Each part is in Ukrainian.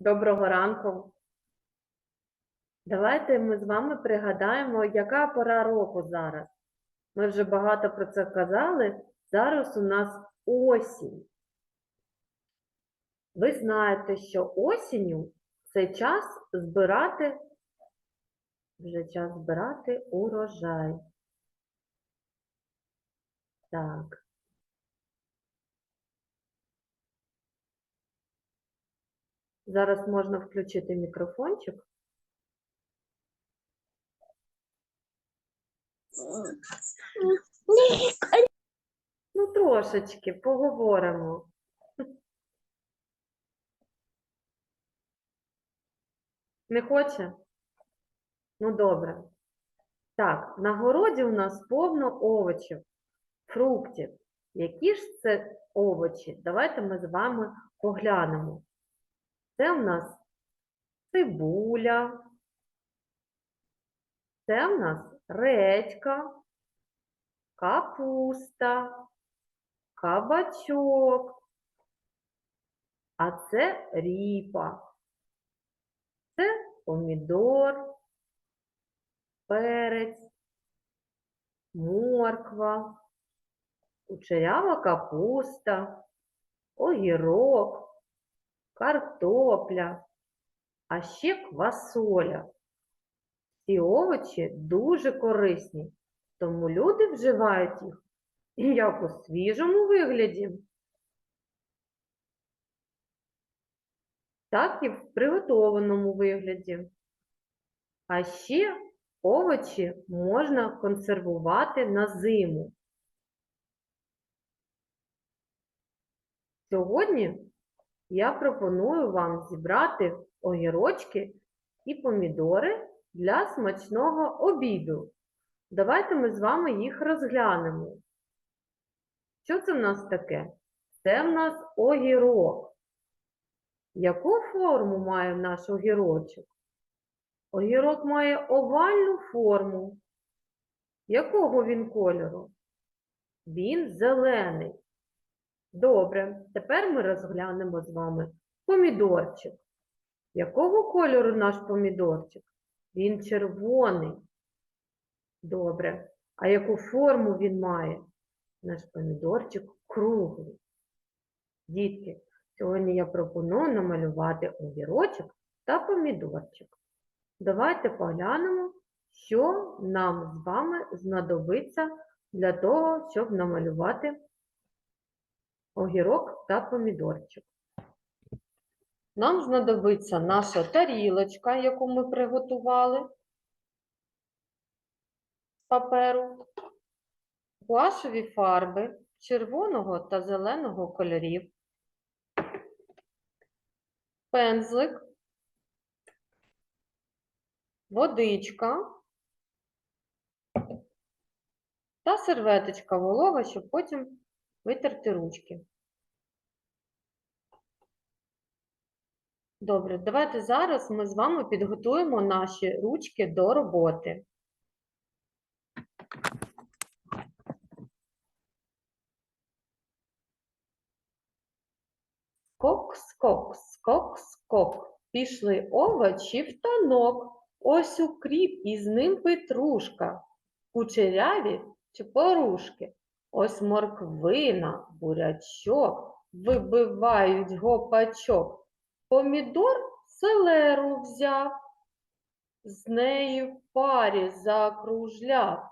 Доброго ранку. Давайте ми з вами пригадаємо, яка пора року зараз. Ми вже багато про це казали. Зараз у нас осінь. Ви знаєте, що осінню це час збирати, вже час збирати урожай. Так. Зараз можна включити мікрофончик. Ну, трошечки поговоримо. Не хоче? Ну, добре. Так, на городі у нас повно овочів, фруктів. Які ж це овочі? Давайте ми з вами поглянемо. Це у нас цибуля, це у нас редька, капуста, кабачок, а це ріпа. Це помідор, перець, морква, кучерява капуста, огірок, картопля, а ще квасоля. Ці овочі дуже корисні, тому люди вживають їх як у свіжому вигляді, так і в приготованому вигляді. А ще овочі можна консервувати на зиму. Сьогодні я пропоную вам зібрати огірочки і помідори для смачного обіду. Давайте ми з вами їх розглянемо. Що це в нас таке? Це в нас огірок. Яку форму має наш огірочок? Огірок має овальну форму. Якого він кольору? Він зелений. Добре, тепер ми розглянемо з вами помідорчик. Якого кольору наш помідорчик? Він червоний. Добре. А яку форму він має? Наш помідорчик круглий. Дітки, сьогодні я пропоную намалювати огірочок та помідорчик. Давайте поглянемо, що нам з вами знадобиться для того, щоб намалювати огірок та помідорчик. Нам знадобиться наша тарілочка, яку ми приготували з паперу, гуашеві фарби червоного та зеленого кольорів, пензлик, водичка та серветочка волога, щоб потім витерти ручки. Добре, давайте зараз ми з вами підготуємо наші ручки до роботи. Скок, скок, скок, скок. Пішли овочі в танок. Ось укріп, і з ним петрушка. Кучеряві чи порушки. Ось морквина, бурячок, вибивають гопачок. Помідор селеру взяв, з нею в парі закружляв.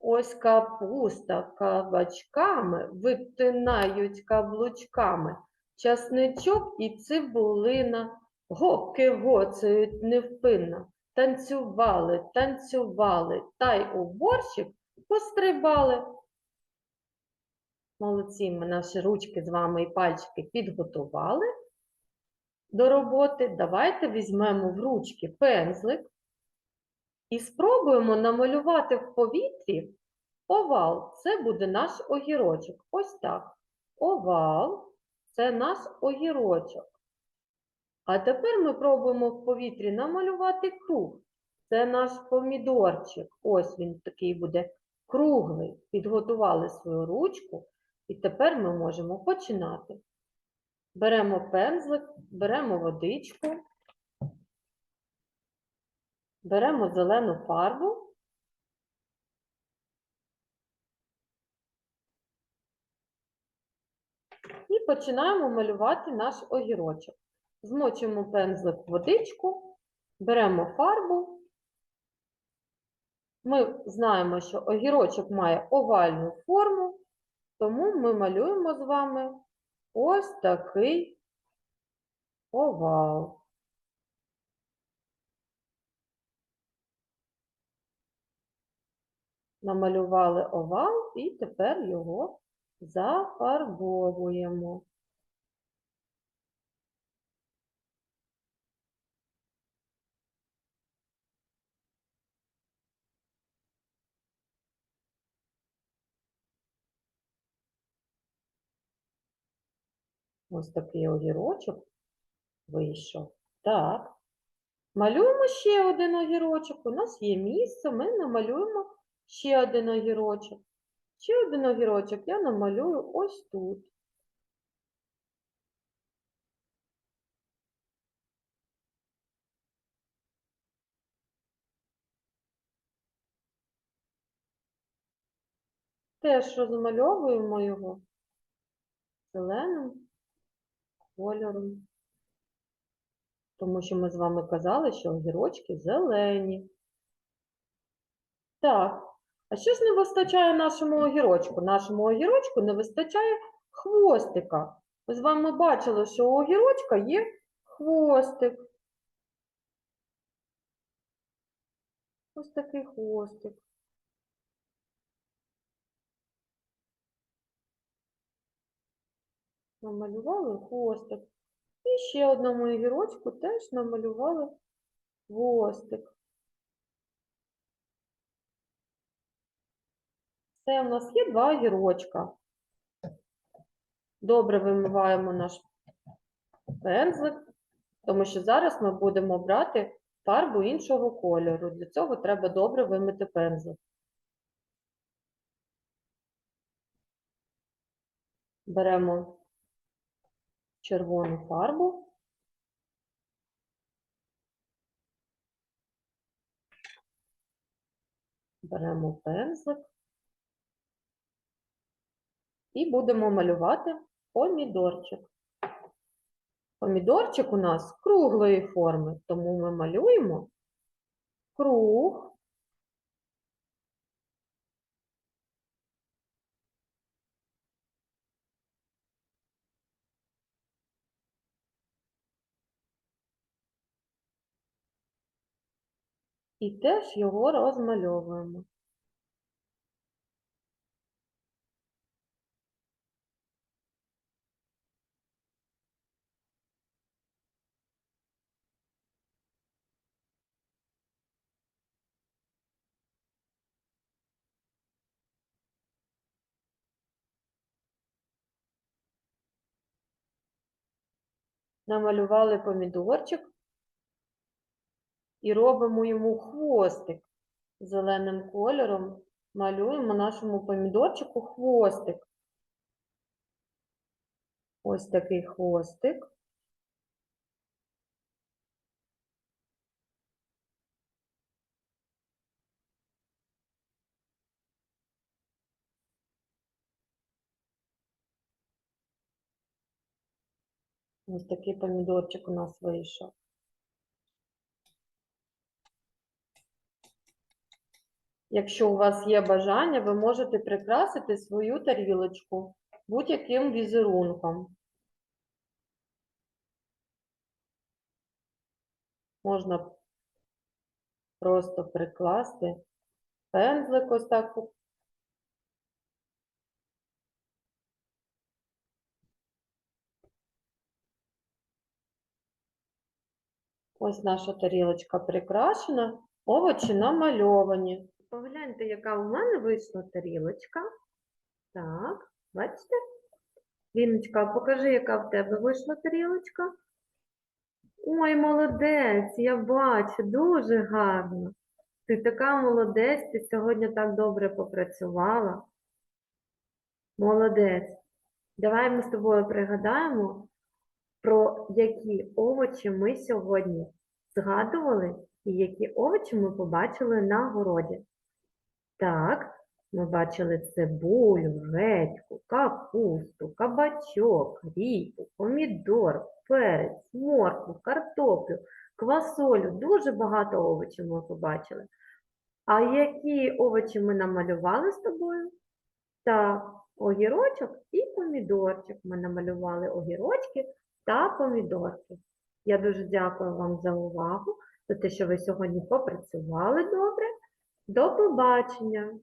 Ось капуста кабачками витинають каблучками. Часничок і цибулина, гопки гоцають невпинно. Танцювали, танцювали, та й у борщик пострибали. Молодці, ми наші ручки з вами і пальчики підготували до роботи. Давайте візьмемо в ручки пензлик і спробуємо намалювати в повітрі овал. Це буде наш огірочок. Ось так. Овал це наш огірочок. А тепер ми пробуємо в повітрі намалювати круг. Це наш помідорчик. Ось він такий буде круглий. Підготували свою ручку, і тепер ми можемо починати. Беремо пензлик, беремо водичку, беремо зелену фарбу. І починаємо малювати наш огірочок. Змочуємо пензлик в водичку, беремо фарбу. Ми знаємо, що огірочок має овальну форму, тому ми малюємо з вами ось такий овал. Намалювали овал і тепер його зафарбовуємо. Ось такий огірочок вийшов. Так. Малюємо ще один огірочок. У нас є місце, ми намалюємо ще один огірочок. Ще один огірочок я намалюю ось тут. Теж розмальовуємо його зеленим кольором. Тому що ми з вами казали, що огірочки зелені. Так, а що ж не вистачає нашому огірочку? Нашому огірочку не вистачає хвостика. Ми з вами бачили, що у огірочка є хвостик. Ось такий хвостик. Намалювали хвостик. І ще одному огірочку теж намалювали хвостик. Це у нас є два огірочка. Добре вимиваємо наш пензлик, тому що зараз ми будемо брати фарбу іншого кольору. Для цього треба добре вимити пензлик. Беремо червону фарбу. Беремо пензлик і будемо малювати помідорчик. Помідорчик у нас круглої форми, тому ми малюємо круг. І теж його розмальовуємо. Намалювали помідорчик і робимо йому хвостик зеленим кольором. Малюємо нашому помідорчику хвостик. Ось такий хвостик. Ось такий помідорчик у нас вийшов. Якщо у вас є бажання, ви можете прикрасити свою тарілочку будь-яким візерунком. Можна просто прикласти пензлик ось так. Ось наша тарілочка прикрашена, овочі намальовані. Погляньте, яка у мене вийшла тарілочка. Так, бачите? Ліночка, покажи, яка в тебе вийшла тарілочка. Ой, молодець, я бачу, дуже гарно. Ти така молодець, ти сьогодні так добре попрацювала. Молодець. Давай ми з тобою пригадаємо про які овочі ми сьогодні згадували і які овочі ми побачили на городі. Так, ми бачили цибулю, редьку, капусту, кабачок, ріпу, помідор, перець, моркву, картоплю, квасолю. Дуже багато овочів ми побачили. А які овочі ми намалювали з тобою? Так, огірочок і помідорчик. Ми намалювали огірочки та помідорки. Я дуже дякую вам за увагу, за те, що ви сьогодні попрацювали добре. До побачення!